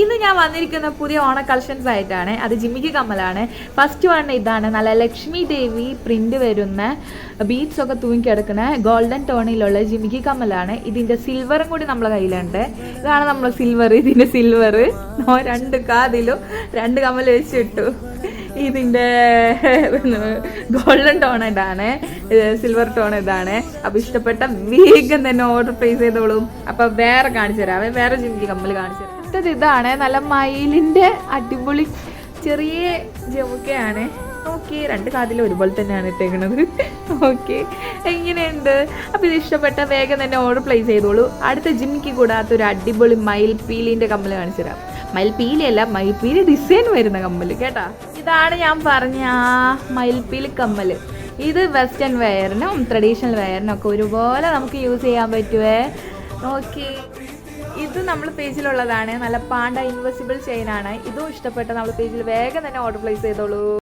ഇന്ന് ഞാൻ വന്നിരിക്കുന്ന പുതിയ ഓണ കളക്ഷൻസ് ആയിട്ടാണ്. അത് ജിമ്മിക്ക് കമ്മലാണ്. ഫസ്റ്റ് വൺ ഇതാണ്. നല്ല ലക്ഷ്മി ദേവി പ്രിന്റ് വരുന്ന ബീറ്റ്സ് ഒക്കെ തൂങ്ങിക്കിടക്കുന്ന ഗോൾഡൻ ടോണിലുള്ള ജിമ്മിക്ക് കമ്മലാണ്. ഇതിന്റെ സിൽവറും കൂടി നമ്മളെ കയ്യിലുണ്ട്. ഇതാണ് നമ്മൾ സിൽവർ ഇതിന്റെ സിൽവർ രണ്ട് കാതിലും രണ്ട് കമ്മൽ വെച്ചിട്ടു. ഇതിന്റെ ഗോൾഡൻ ടോൺ ഇതാണ്. സിൽവർ ടോൺ ഇതാണ്. അപ്പൊ ഇഷ്ടപ്പെട്ട വേഗം തന്നെ ഓർഡർ പ്ലേസ് ചെയ്തോളും. അപ്പൊ വേറെ കാണിച്ചു തരാം. വേറെ ജിമിക്ക് കമ്മൽ കാണിച്ചു തരാം. അടുത്തത് ഇതാണ്. നല്ല മയിലിന്റെ അടിപൊളി ചെറിയ ജമുക്കയാണ് ഓക്കെ രണ്ട് കാതിലും ഒരുപോലെ തന്നെയാണ് ഇട്ടേക്കണത്. ഓക്കെ എങ്ങനെയുണ്ട്? അപ്പോൾ ഇത് ഇഷ്ടപ്പെട്ട വേഗം തന്നെ ഓർഡർ പ്ലേസ് ചെയ്തോളൂ. അടുത്ത ജിമ്മിക്ക് കൂടാത്ത ഒരു അടിപൊളി മയിൽ പീലിന്റെ കമ്മൽ കാണിച്ചു തരാം. മയിൽ പീലിയല്ല മയിൽ പീൽ ഡിസൈൻ വരുന്ന കമ്മൽ കേട്ടാ? ഇതാണ് ഞാൻ പറഞ്ഞ ആ മയിൽപ്പീലി കമ്മൽ ഇത് വെസ്റ്റേൺ വെയറിനും ട്രഡീഷണൽ വെയറിനും ഒക്കെ ഒരുപോലെ നമുക്ക് യൂസ് ചെയ്യാൻ പറ്റുവേ. ഓക്കെ ഇത് നമ്മൾ പേജിലുള്ളതാണ്. നല്ല പാണ്ട ഇൻവെസിബിൾ ചെയിൻ ആണ്. ഇതും ഇഷ്ടപ്പെട്ട നമ്മൾ പേജിൽ വേഗം തന്നെ ഓർഡർ പ്ലേസ് ചെയ്തോളൂ.